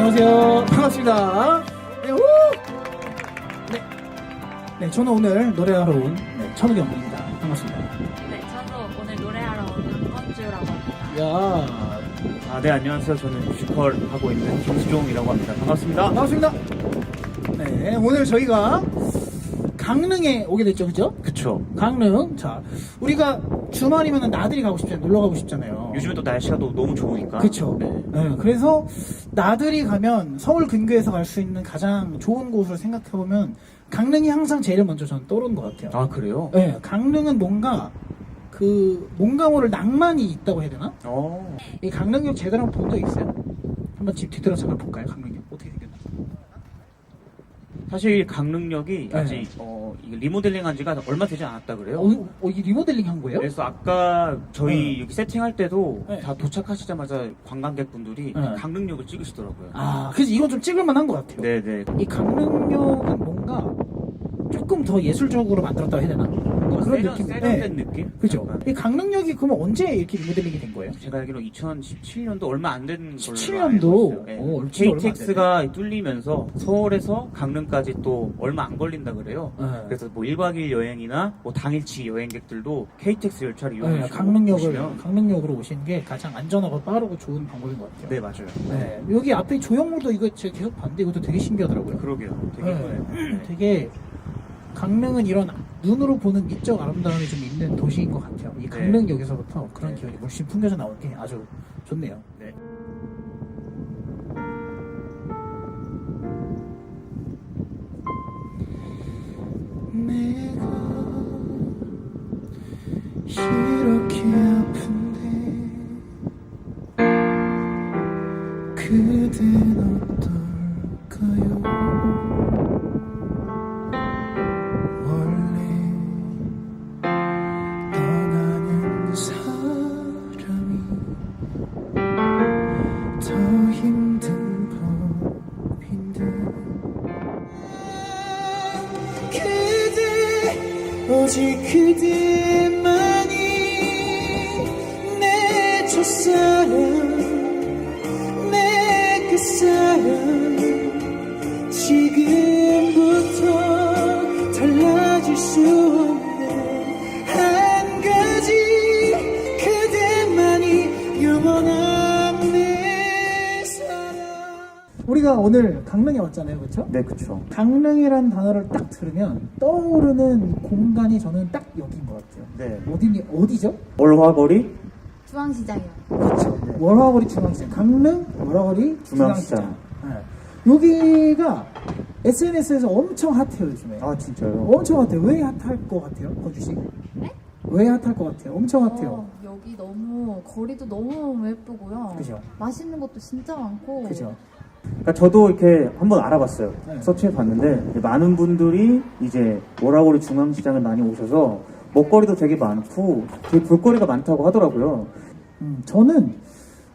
안녕하세요. 반갑습니다. 네, 우! 네. 네, 저는 오늘 노래하러 온 네, 천우경입니다. 반갑습니다. 네, 저도 오늘 노래하러 온 박건주라고 합니다. 야 아, 네, 안녕하세요. 저는 뮤지컬 하고 있는 김수종이라고 합니다. 반갑습니다. 반갑습니다. 네, 오늘 저희가 강릉에 오게 됐죠, 그죠? 그쵸. 강릉. 자, 우리가 주말이면 나들이 가고 싶잖아요. 놀러 가고 싶잖아요. 요즘에 또 날씨가 또 너무 좋으니까. 그쵸. 네. 네, 그래서 나들이 가면 서울 근교에서 갈 수 있는 가장 좋은 곳을 생각해보면 강릉이 항상 제일 먼저 저는 떠오르는 것 같아요. 아, 그래요? 네, 강릉은 뭔가 그 뭔가 모를 낭만이 있다고 해야 되나? 어. 이 강릉역 제대로 본 적 있어요? 한번 집 뒤돌아 잠깐 볼까요? 강릉역? 사실 강릉역이 네. 아직, 어, 이게 리모델링 한 지가 얼마 되지 않았다 그래요. 어, 어, 이 리모델링 한 거예요? 그래서 아까 저희 네. 여기 세팅할 때도 네. 다 도착하시자마자 관광객분들이 네. 강릉역을 찍으시더라고요. 아, 그래서 이건 좀 찍을만한 것 같아요. 네네. 이 강릉역은 뭔가 조금 더 예술적으로 만들었다고 해야 되나? 뭔가 그런 세련, 느낌. 세련된 느낌? 그죠? 약간. 이 강릉역이 그러면 언제 이렇게 리모델링이 된 거예요? 제가 알기로 2017년도 얼마 안 된 걸로 17년도? 알고 있어요. 네. 오, 진짜 얼마 안 KTX가 뚫리면서 서울에서 강릉까지 또 얼마 안 걸린다 그래요. 네. 그래서 뭐 1박 2일 여행이나 뭐 당일치 여행객들도 KTX 열차를 네, 이용하시고 강릉역을 오시면 강릉역으로 오시는 게 가장 안전하고 빠르고 좋은 방법인 것 같아요. 네 맞아요. 네, 여기 앞에 조형물도 이거 제가 계속 봤는데 이것도 되게 신기하더라고요. 그러게요. 되게 네. 네. 되게 강릉은 이런 눈으로 보는 미적 아름다움이 좀 있는 도시인 것 같아요. 이 강릉역에서부터 그런 네. 기운이 물씬 풍겨져 나오는 게 아주 좋네요. 네. 오직 그대만 우리가 오늘 강릉에 왔잖아요 그렇죠? 네 그쵸. 강릉이라는 단어를 딱 들으면 떠오르는 공간이 저는 딱 여기인 것 같아요. 네. 어디 어디죠? 월화거리 중앙시장이요. 그렇죠. 월화거리 중앙시장. 강릉 월화거리 중앙시장. 중앙시장. 네. 여기가 SNS에서 엄청 핫해요 요즘에. 아 진짜요? 엄청 핫해요. 왜 핫할 것 같아요, 건주 씨? 네? 왜 핫할 것 같아요? 엄청 핫해요. 어, 여기 너무 거리도 너무 예쁘고요. 그죠. 맛있는 것도 진짜 많고. 그죠? 그러니까 저도 이렇게 한번 알아봤어요. 네. 서치해 봤는데 많은 분들이 이제 워라고리 중앙시장을 많이 오셔서 먹거리도 되게 많고 되게 볼거리가 많다고 하더라고요. 음, 저는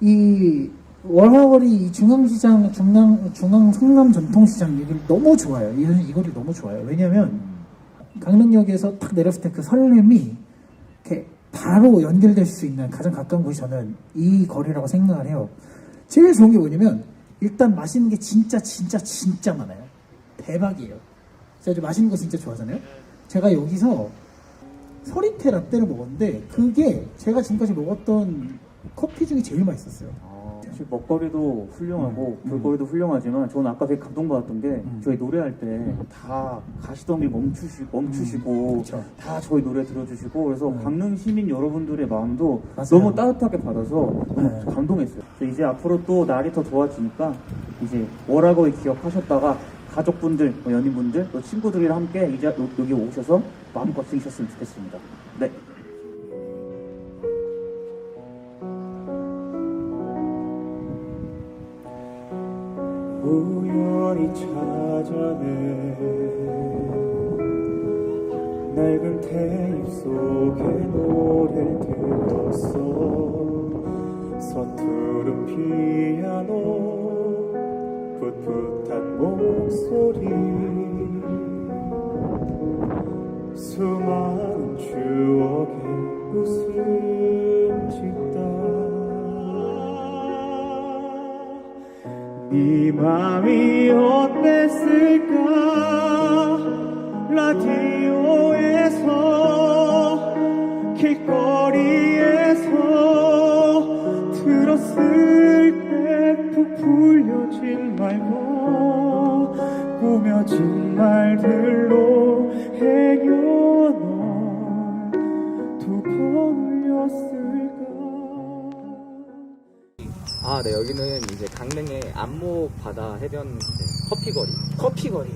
이 월화거리 이 중앙시장 중앙 중앙 성남 전통시장 얘기를 너무 좋아요. 이, 이거를 너무 좋아요. 왜냐면 강릉역에서 탁 내렸을 때 그 설렘이 이렇게 바로 연결될 수 있는 가장 가까운 곳이 저는 이 거리라고 생각을 해요. 제일 좋은 게 뭐냐면 일단 맛있는 게 진짜 진짜 진짜 많아요. 대박이에요. 제가 좀 맛있는 거 진짜 좋아하잖아요. 제가 여기서 서리테 라떼를 먹었는데 그게 제가 지금까지 먹었던 커피 중에 제일 맛있었어요. 사실 먹거리도 훌륭하고 음. 볼거리도 훌륭하지만 저는 아까 되게 감동받았던 게 음. 저희 노래할 때 다 가시던 길 멈추시, 멈추시고 그쵸. 다 저희 노래 들어주시고 그래서 음. 강릉 시민 여러분들의 마음도 맞아요. 너무 따뜻하게 받아서 너무 네. 감동했어요. 그래서 이제 앞으로 또 날이 더 좋아지니까 이제 워라고이 기억하셨다가 가족분들, 뭐 연인분들, 또 친구들이랑 함께 이제 요- 여기 오셔서 마음껏 즐기셨으면 좋겠습니다. 네. 우연히 찾아내. 낡은 테이프 속에 노래를 들었어. 서투른 피아노 풋풋한 목소리. 수많은 추억에 웃음 네 맘이 어땠을까? 라디오에서 길거리에서 들었을 때 부풀려진 말과 꾸며진 말들로 행여 널두 번 울렸을 아, 네, 여기는 이제 강릉의 안목 바다 해변 커피거리. 커피거리.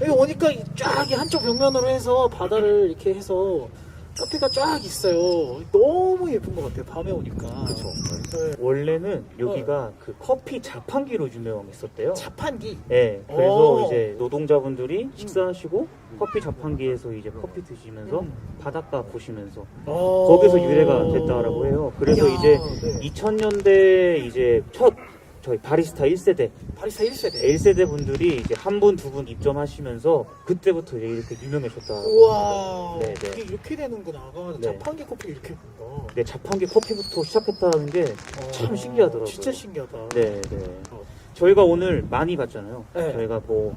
여기 오니까 이쫙이 한쪽 벽면으로 해서 바다를 이렇게 해서 카페가 쫙 있어요. 너무 예쁜 것 같아요. 밤에 오니까. 그쵸. 네. 원래는 여기가 그 커피 자판기로 유명했었대요. 자판기. 네, 그래서 오. 이제 노동자분들이 식사하시고 커피 자판기에서 이제 커피 드시면서 음. 바닷가 보시면서 어. 거기서 유래가 됐다라고 해요. 그래서 이제 네. 2000년대 이제 첫 저희 바리스타 1세대, 바리스타 1세대. 1세대 분들이 이제 한 분, 두 분 입점하시면서 그때부터 이제 이렇게 유명해졌다. 우와. 네, 네. 이게 이렇게 되는구나. 아, 네. 자판기 커피 이렇게 된다. 네, 자판기 커피부터 시작했다는 게참 어, 신기하더라고요. 진짜 신기하다. 네, 네. 저희가 오늘 많이 갔잖아요. 네. 저희가 뭐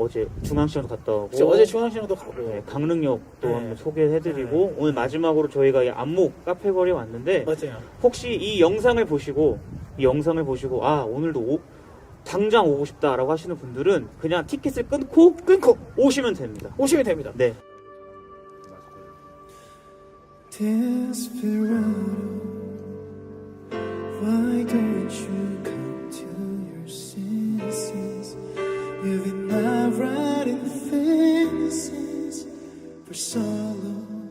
어제 중앙시장도 갔다 오고 그치, 어제 중앙시장도 가고. 네, 강릉역도 네. 한번 소개해드리고 오늘 마지막으로 저희가 이 안목 카페거리에 왔는데 맞아요. 혹시 이 영상을 보시고 이 영상을 보시고 아 오늘도 오- 당장 오고 싶다라고 하시는 분들은 그냥 티켓을 끊고 끊고 오시면 됩니다. 오시면 됩니다. 네. Desperado, why don't you for so long.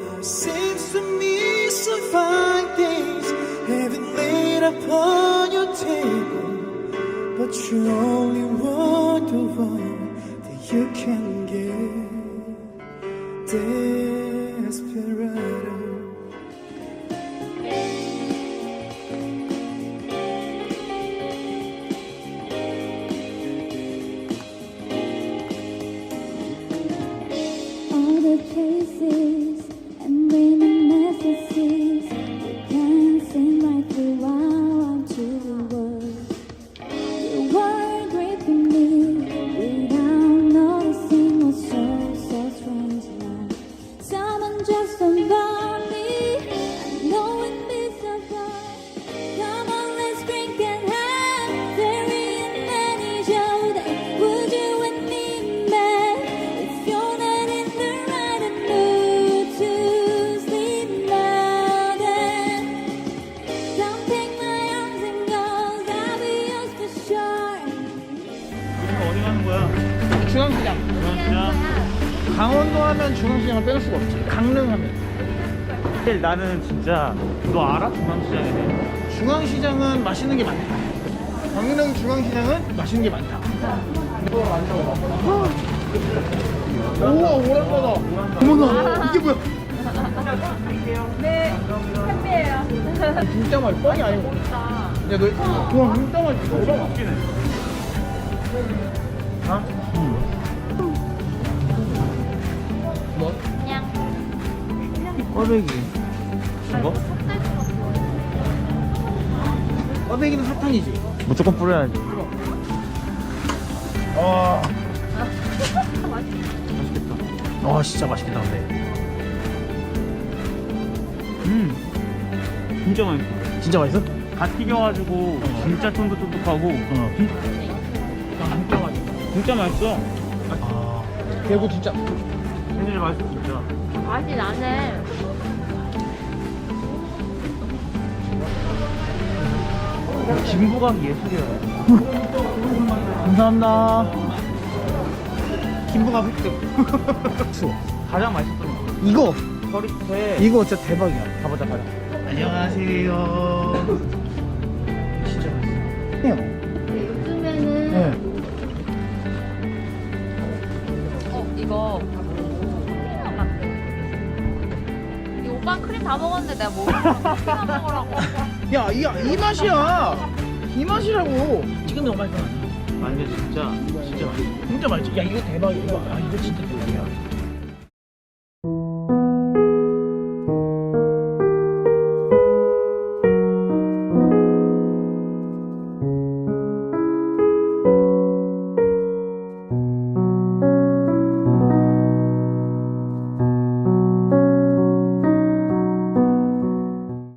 Now seems to me some fine things have been laid upon your table, but you only 중앙시장을 빼놓을 수가 없지. 강릉 하면. 사실 나는 진짜 너 알아? 중앙시장에 대해? 중앙시장은 맛있는 게 많다. 강릉 중앙시장은 맛있는 게 많다. 우와 오란다다. 어머나 이게 뭐야? 네, 햄비예요. 진짜 맛있어. 뻥이 아니고. 야 너, 와 진짜 맛있어. 대박. 꽈배기. 이거? 꽈배기는 사탕이지. 무조건 뿌려야지. 아. 맛있겠다. 와 진짜 맛있겠다 근데. 음. 진짜 맛있어. 진짜 맛있어? 다 튀겨가지고 진짜 쫀득쫀득하고 어. 진짜 맛있어. 진짜 맛있어. 아. 대구 진짜. 진짜 맛있어 진짜. 맛이 나네. 김부각 예술이야. 감사합니다. 김부가 획득. 가장 맛있었던 거. 이거 서리태. 이거 진짜 대박이야. 가보자 가자. 안녕하세요. 진짜 맛있어. 해요. 요즘에는 네. 어 이거 크림 같아. 이 오빠 크림 다 먹었는데 내가 뭐 크림 먹으라고. 야, 이, 이 맛이야. 이 맛이라고. 지금 너무 맛있어. 완전 진짜 진짜 맛있어. 진짜 맛있지. 야, 이거 대박이야. 이거, 아, 이거 진짜 대박이야.